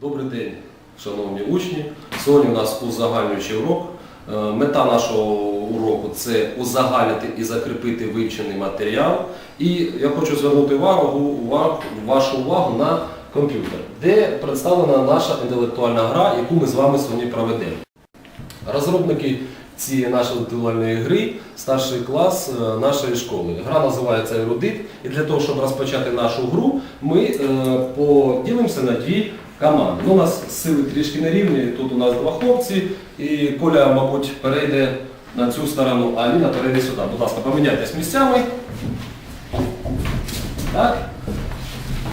Добрий день, шановні учні. Сьогодні у нас узагальнюючий урок. Е, Мета нашого уроку це узагальнити і закріпити вивчений матеріал. І я хочу звернути увагу, увагу, вашу увагу на комп'ютер, де представлена наша інтелектуальна гра, яку ми з вами сьогодні проведемо. Розробники цієї нашої інтелектуальної гри старший клас е, нашої школи. Гра називається Ерудит. І для того, щоб розпочати нашу гру, ми е, поділимося на дві команди. Ну, у нас сили трішки не рівні. Тут у нас два хлопці, і Коля, мабуть, перейде на цю сторону, а Ліна перейде сюди. Будь ласка, поміняйтесь місцями. Так?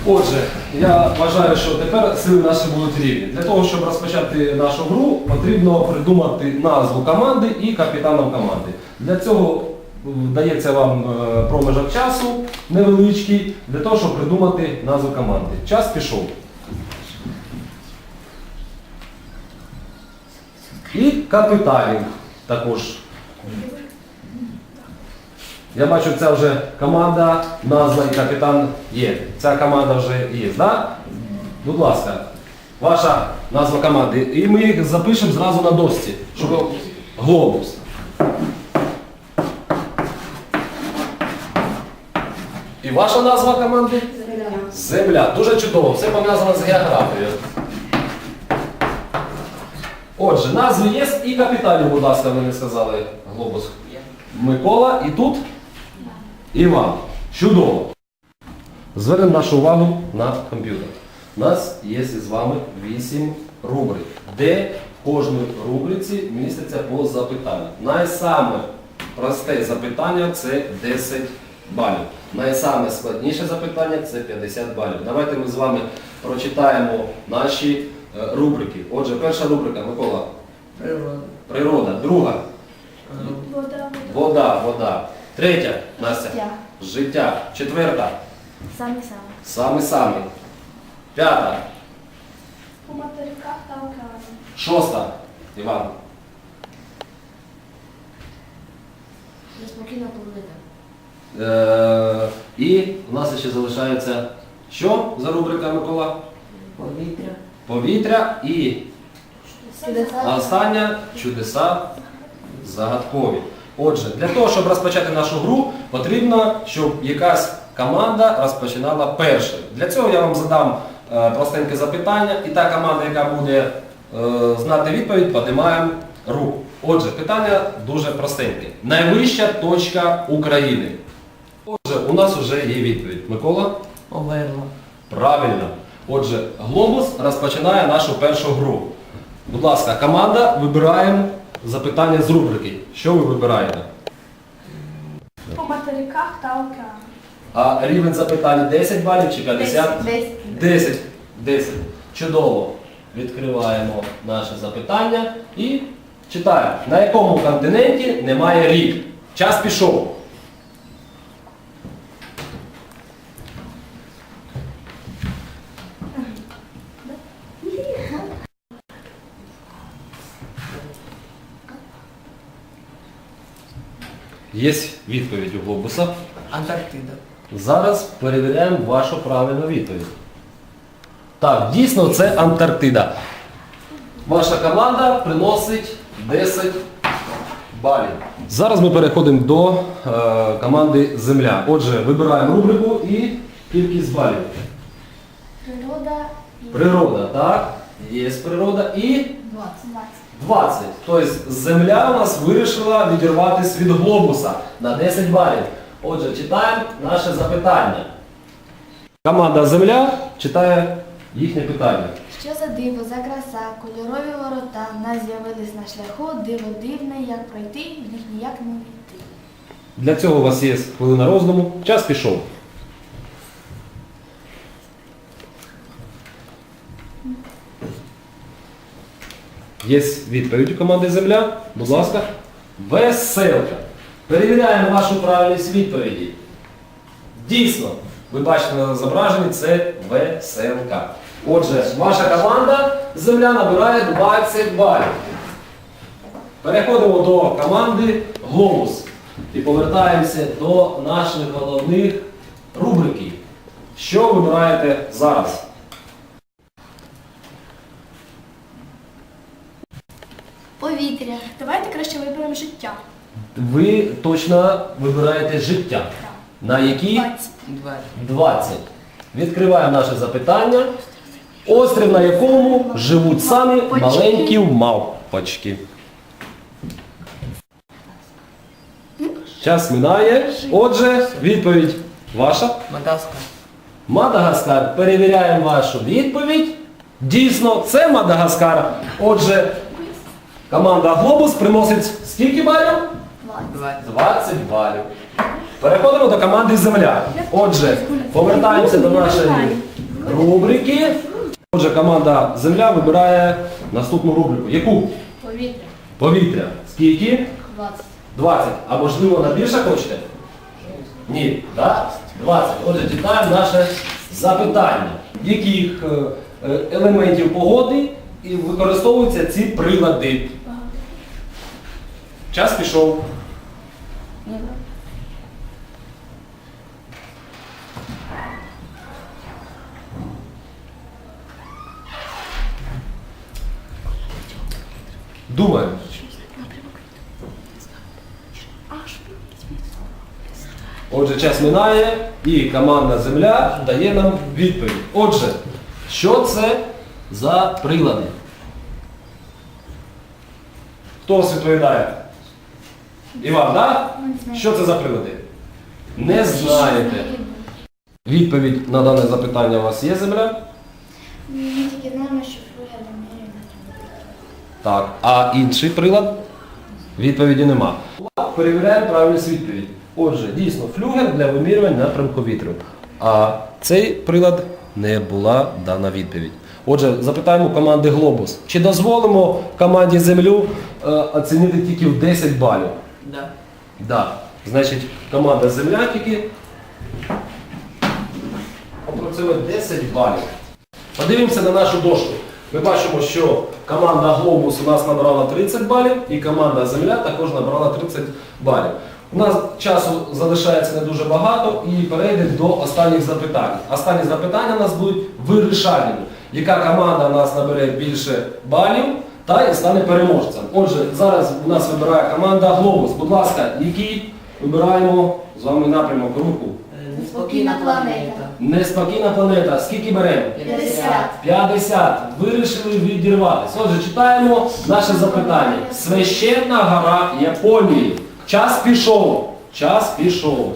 Отже, я вважаю, що тепер сили наші будуть рівні. Для того, щоб розпочати нашу гру, потрібно придумати назву команди і капітаном команди. Для цього м, дається вам е, проміжок часу невеличкий, для того, щоб придумати назву команди. Час пішов. І капітанів також. Я бачу, це вже команда, назва і капітан є. Ця команда вже є, так? Будь ласка, ваша назва команди. І ми їх запишемо зразу на дошці. Щоб... Глобус. І ваша назва команди? Земля. Дуже чудово, все пов'язано з географією. Отже, назви є і капітанів, будь ласка, ви не сказали глобус. Микола і тут Іван. Чудово. Звернемо нашу увагу на комп'ютер. У нас є з вами 8 рубрик, де в кожній рубриці міститься по запитанню. Найсаме просте запитання це 10 балів. Найсаме складніше запитання це 50 балів. Давайте ми з вами прочитаємо наші рубрики. Отже, перша рубрика, Микола, Природа. природа. Друга Вода. вода, вода. Третя, Настя, Життя. життя. Четверта, Самі саме. саме саме. П'ята, У материках та океанах. шоста, Іван. Неспокійна планета. Е, і у нас ще залишається що за рубрика Микола? Повітря. Повітря і остання чудеса загадкові. Отже, для того, щоб розпочати нашу гру, потрібно, щоб якась команда розпочинала першою. Для цього я вам задам е, простеньке запитання, і та команда, яка буде е, знати відповідь, піднімаємо руку. Отже, питання дуже простеньке. Найвища точка України. Отже, у нас вже є відповідь. Микола? Оверла. Правильно. Отже, глобус розпочинає нашу першу гру. Будь ласка, команда, вибираємо запитання з рубрики. Що ви вибираєте? У материках та океанах. А рівень запитань 10 балів чи 50? Десять. 10. 10. Чудово. Відкриваємо наше запитання і читаємо. На якому континенті немає рік? Час пішов. Є відповідь у глобуса. Антарктида. Зараз перевіряємо вашу правильну відповідь. Так, дійсно це Антарктида. Ваша команда приносить 10 балів. Зараз ми переходимо до е, команди Земля. Отже, вибираємо рубрику і кількість балів. Природа і Природа, так? Є природа і 20. 20. Тобто Земля у нас вирішила відірватися від глобуса на 10 балів. Отже, читаємо наше запитання. Команда Земля читає їхнє питання. Що за диво, за краса, кольорові ворота, в нас з'явились на шляху, диво дивне, як пройти, в них ніяк не війти. Для цього у вас є хвилина роздуму. Час пішов. Є відповідь у команди Земля. Будь ласка. Веселка. Перевіряємо вашу правильність відповіді. Дійсно, ви бачите на зображенні, це веселка. Отже, ваша команда Земля набирає 20 балів. Переходимо до команди Глобус і повертаємося до наших головних рубрики. Що вибираєте зараз? Повітря. Давайте краще виберемо життя. Ви точно вибираєте життя. На які? 20. 20. 20. Відкриваємо наше запитання. Острів, на якому живуть самі Мавпочки. маленькі мавпочки. Час минає. Отже, відповідь ваша. Мадагаскар. Мадагаскар. Перевіряємо вашу відповідь. Дійсно, це Мадагаскар. Отже, команда Глобус приносить скільки балів? 20. 20 балів. Переходимо до команди Земля. Отже, повертаємося до нашої рубрики. Отже, команда Земля вибирає наступну рубрику. Яку? Повітря. Повітря. Скільки? 20. 20. А можливо на більше хочете? Ні. Так? 20. Отже, читаємо наше запитання. Яких е, е, елементів погоди використовуються ці прилади? Час пішов. Думаю. Отже, час минає і команда Земля дає нам відповідь. Отже, що це за прилади? Хто відповідає? Іван, так? Що це за прилади? Не знаєте. Відповідь на дане запитання у вас є земля? Ми тільки знаємо, що домірює. Так. А інший прилад? Відповіді нема. Перевіряємо правильність відповідь. Отже, дійсно, флюгер для вимірювання напрямку вітру. А цей прилад не була дана відповідь. Отже, запитаємо команди Глобус. Чи дозволимо команді Землю е, оцінити тільки в 10 балів? Да. Да. Значить, команда Земля тільки опрацьовує 10 балів. Подивимося на нашу дошку. Ми бачимо, що команда Глобус у нас набрала 30 балів і команда Земля також набрала 30 балів. У нас часу залишається не дуже багато і перейдемо до останніх запитань. Останні запитання у нас будуть вирішальними. Яка команда у нас набере більше балів та і стане переможцем. Отже, зараз у нас вибирає команда Глобус. Будь ласка, який вибираємо з вами напрямок руху? Е, Неспокійна планета. Неспокійна планета. Скільки беремо? 50. 50. Вирішили відірватися. Отже, читаємо наше запитання. Священна гора Японії. Час пішов. Час пішов.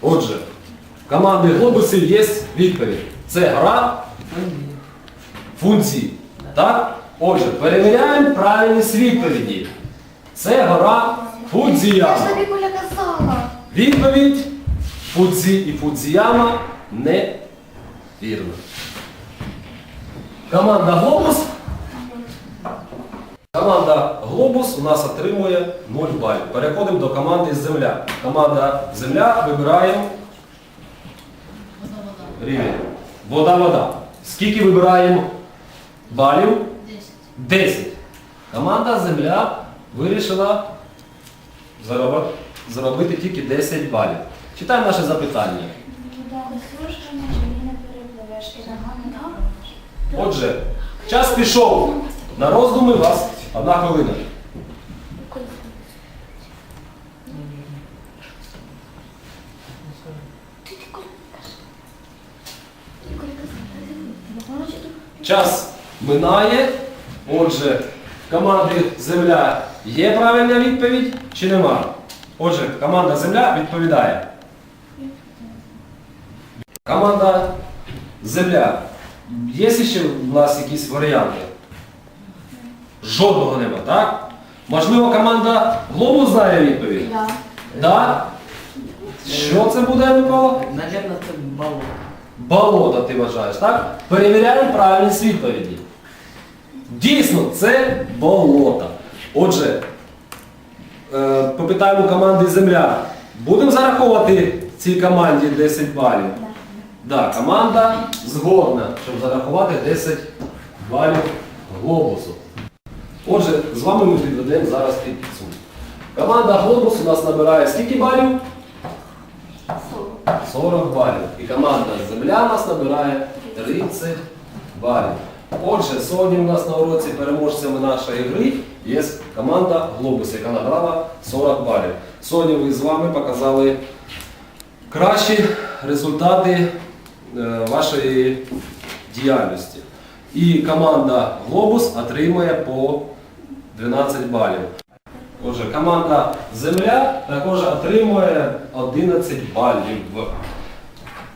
Отже, в команди глобусів є відповідь. Це гра функції. Так? Отже, перевіряємо правильність відповіді. Це гора Фудзіяма. Я ж тобі Коля казала. Відповідь Фудзі і Фудзіяма не вірна. Команда Глобус. Команда Глобус у нас отримує 0 балів. Переходимо до команди Земля. Команда Земля вибирає рівень. Вода-вода. Скільки вибираємо балів? 10. 10. Команда Земля вирішила зароба- заробити тільки 10 балів. Читаємо наше запитання. Вода. Отже, час пішов. На роздуми вас одна хвилина. Час минає. Отже, команди Земля є правильна відповідь чи нема? Отже, команда Земля відповідає. Команда Земля. Є ще у нас якісь варіанти? Жодного нема, так? Можливо, команда Глобус знає відповідь? Да. Так? Що це буде, Микола? Наверно, це болото. Болото ти вважаєш, так? Перевіряємо правильність відповіді. Дійсно, це болото. Отже, е, попитаємо команди Земля. Будемо зараховувати цій команді 10 балів? Так, команда згодна, щоб зарахувати 10 балів глобусу. Отже, з вами ми підведемо зараз під підсумок. Команда Глобус у нас набирає скільки балів? 40 балів. І команда Земля нас набирає 30 балів. Отже, сьогодні у нас на уроці переможцями нашої гри є команда Глобус, яка набрала 40 балів. Сьогодні ви з вами показали кращі результати е, вашої діяльності. І команда Глобус отримує по 12 балів. Отже, команда Земля також отримує 11 балів.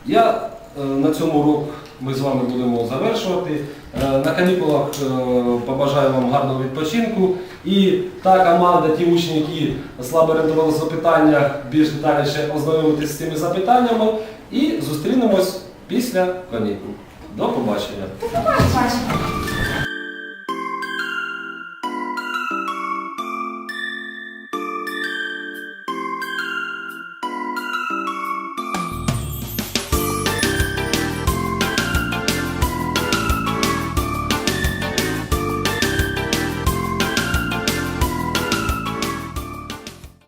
Я е, на цьому урок ми з вами будемо завершувати. Е, На канікулах е, побажаю вам гарного відпочинку. І та команда, ті учні, які слабо орієнтувалися в запитаннях, більш детальніше ознайомитися з цими запитаннями. І зустрінемось після канікул. До побачення. Бачимо.